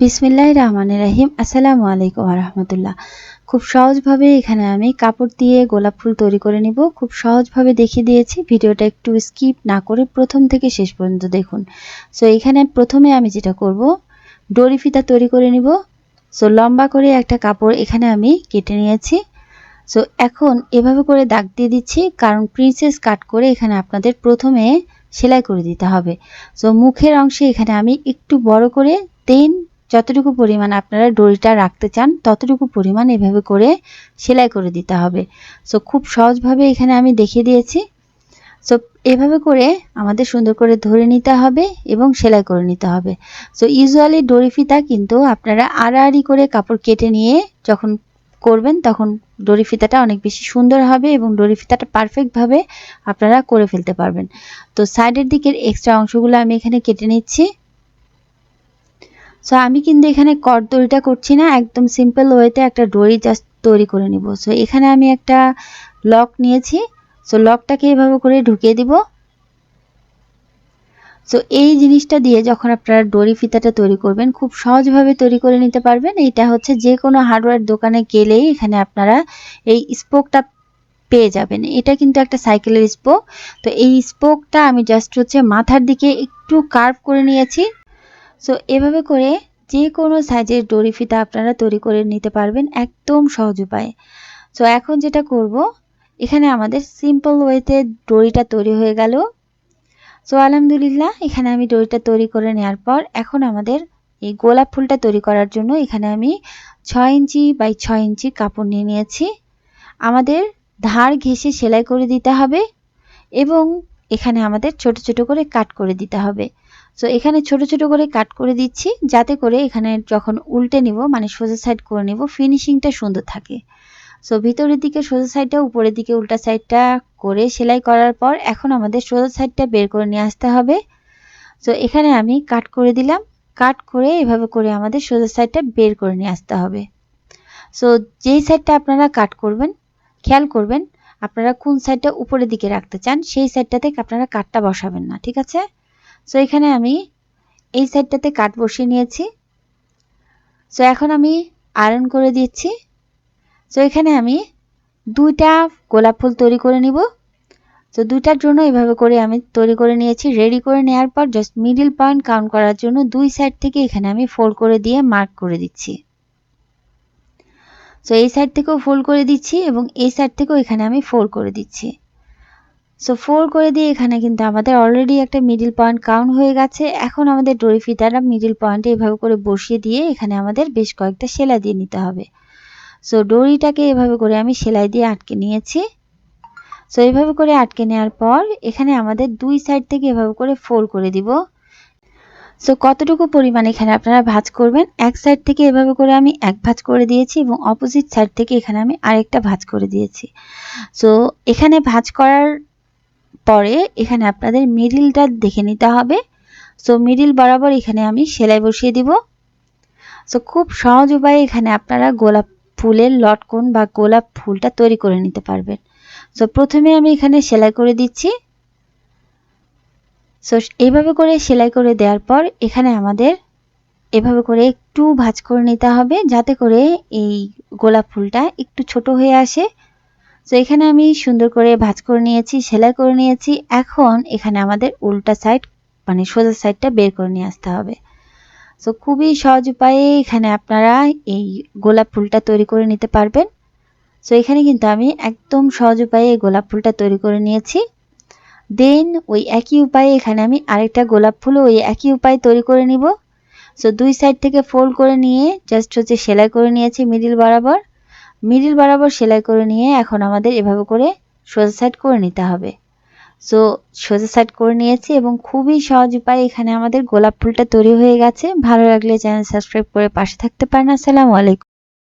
বিসমিল্লাহ রহমান রাহিম। আসসালামু আলাইকুম রহমতুল্লাহ। খুব সহজভাবে এখানে আমি কাপড় দিয়ে গোলাপ ফুল তৈরি করে নিব। খুব সহজভাবে দেখিয়ে দিয়েছি। ভিডিওটা একটু স্কিপ না করে প্রথম থেকে শেষ পর্যন্ত দেখুন। সো এখানে প্রথমে আমি যেটা করব ডরি ফিতা তৈরি করে নিব। সো লম্বা করে একটা কাপড় এখানে আমি কেটে নিয়েছি। সো এখন এভাবে করে দাগ দিয়ে দিচ্ছি, কারণ প্রিন্সেস কাট করে এখানে আপনাদের প্রথমে সেলাই করে দিতে হবে। সো মুখের অংশে এখানে আমি একটু বড় করে দেন যতটুকু পরিমাণ আপনারা ডরিটা রাখতে চান, ততটুকু পরিমাণ এভাবে করে সেলাই করে দিতে হবে। সো খুব সহজভাবে এখানে আমি দেখিয়ে দিয়েছি। সো এভাবে করে আমাদের সুন্দর করে ধরে নিতে হবে এবং সেলাই করে নিতে হবে। সো ইউজুয়ালি ডরি ফিতা কিন্তু আপনারা আড়াআড়ি করে কাপড় কেটে নিয়ে যখন করবেন, তখন ডরি ফিতাটা অনেক বেশি সুন্দর হবে এবং ডরি ফিতাটা পারফেক্টভাবে আপনারা করে ফেলতে পারবেন। তো সাইডের দিকের এক্সট্রা অংশগুলো আমি এখানে কেটে নিচ্ছি। সো আমি কিন্তু এখানে কট দড়িটা করছি না, একদম সিম্পল ওয়েতে একটা দড়ি জাস্ট তৈরি করে নিব। সো এখানে আমি একটা লক নিয়েছি। সো লকটাকে এভাবে করে ঢুকিয়ে দিব। সো এই জিনিসটা দিয়ে যখন আপনারা দড়ি ফিতাটা তৈরি করবেন, খুব সহজভাবে তৈরি করে নিতে পারবেন। এটা হচ্ছে যে কোনো হার্ডওয়্যার দোকানে গেলেই এখানে আপনারা এই স্পোকটা পেয়ে যাবেন। এটা কিন্তু একটা সাইকেলের স্পোক তো এই স্পোকটা আমি জাস্ট হচ্ছে মাথার দিকে একটু কার্ভ করে নিয়েছি। সো এভাবে করে যে কোনো সাইজের ডরি ফিতা আপনারা তৈরি করে নিতে পারবেন একদম সহজ উপায়ে। সো এখন যেটা করব, এখানে আমাদের সিম্পল ওয়েতে ডরিটা তৈরি হয়ে গেল। সো আলহামদুলিল্লাহ, এখানে আমি ডরিটা তৈরি করে নেওয়ার পর এখন আমাদের এই গোলাপ ফুলটা তৈরি করার জন্য এখানে আমি ছয় ইঞ্চি বাই ছয় ইঞ্চি কাপড় নিয়ে নিয়েছি। আমাদের ধার ঘেঁষে সেলাই করে দিতে হবে এবং এখানে আমাদের ছোট ছোট করে কাট করে দিতে হবে। সো এখানে ছোট ছোট করে কাট করে দিচ্ছি, যাতে করে এখানে যখন উল্টে নিব মানে সোজা সাইড করে নিব ফিনিশিংটা সুন্দর থাকে। সো ভিতরের দিকে সোজা সাইডটা উপরের দিকে উল্টা সাইডটা করে সেলাই করার পর এখন আমাদের সোজা সাইডটা বের করে নিয়ে আসতে হবে। সো এখানে আমি কাট করে দিলাম। কাট করে এভাবে করে আমাদের সোজা সাইডটা বের করে নিয়ে আসতে হবে। সো যেই সাইডটা আপনারা কাট করবেন, খেয়াল করবেন, আপনারা কোন সাইডটা উপরের দিকে রাখতে চান, সেই সাইডটাতে আপনারা কাটটা বসাবেন না, ঠিক আছে? সো এখানে আমি এই সাইডটাতে কাট বসিয়ে নিয়েছি। সো এখন আমি আয়রন করে দিচ্ছি। সো এখানে আমি দুইটা গোলাপ ফুল তৈরি করে নিব। তো দুইটার জন্য এভাবে করে আমি তৈরি করে নিয়েছি। রেডি করে নেওয়ার পর জাস্ট মিডিল পয়েন্ট কাউন্ট করার জন্য দুই সাইড থেকে এখানে আমি ফোল্ড করে দিয়ে মার্ক করে দিচ্ছি। তো এই সাইড থেকেও ফোল্ড করে দিচ্ছি এবং এই সাইড থেকেও এখানে আমি ফোল্ড করে দিচ্ছি। সো ফোর করে দিয়ে এখানে কিন্তু আমাদের অলরেডি একটা মিডিল পয়েন্ট কাউন্ট হয়ে গেছে। এখন আমাদের ডরি ফিতাটা মিডিল পয়েন্টে এভাবে করে বসিয়ে দিয়ে এখানে আমাদের বেশ কয়েকটা সেলাই দিয়ে নিতে হবে। সো ডরিটাকে এভাবে করে আমি সেলাই দিয়ে আটকে নিয়েছি। সো এইভাবে করে আটকে নেওয়ার পর এখানে আমাদের দুই সাইড থেকে এভাবে করে ফোর করে দিব। সো কতটুকু পরিমাণ এখানে আপনারা ভাজ করবেন? এক সাইড থেকে এভাবে করে আমি এক ভাজ করে দিয়েছি এবং অপোজিট সাইড থেকে এখানে আমি আরেকটা ভাজ করে দিয়েছি। সো এখানে ভাজ করার পরে এখানে আপনাদের মিডিলটা দেখে নিতে হবে। সো মিডিল বরাবর এখানে আমি সেলাই বসিয়ে দিব। সো খুব সহজ উপায়ে এখানে আপনারা গোলাপ ফুলের লটকন বা গোলাপ ফুলটা তৈরি করে নিতে পারবেন। সো প্রথমে আমি এখানে সেলাই করে দিচ্ছি। সো এইভাবে করে সেলাই করে দেওয়ার পর এখানে আমাদের এভাবে করে একটু ভাজ করে নিতে হবে যাতে করে এই গোলাপ ফুলটা একটু ছোট হয়ে আসে। তো এখানে আমি সুন্দর করে ভাজ করে নিয়েছি, সেলাই করে নিয়েছি। এখন এখানে আমাদের উল্টা সাইড মানে সোজা সাইডটা বের করে নিয়ে আসতে হবে। তো খুবই সহজ উপায়ে এখানে আপনারা এই গোলাপ ফুলটা তৈরি করে নিতে পারবেন। সো এখানে কিন্তু আমি একদম সহজ উপায়ে এই গোলাপ ফুলটা তৈরি করে নিয়েছি। দেন ওই একই উপায়ে এখানে আমি আরেকটা গোলাপ ফুল ওই একই উপায়ে তৈরি করে নিব। সো দুই সাইড থেকে ফোল্ড করে নিয়ে জাস্ট হচ্ছে সেলাই করে নিয়েছি মিডিল বরাবর। মিডিল বরাবর সেলাই করে নিয়ে এখন আমাদের এভাবে করে সোজা সাইড করে নিতে হবে। সো সোজা সাইড করে নিয়েছি এবং খুবই সহজ উপায় এখানে আমাদের গোলাপ ফুলটা তৈরি হয়ে গেছে। ভালো লাগলে চ্যানেল সাবস্ক্রাইব করে পাশে থাকতে পারেন। আসসালামু আলাইকুম।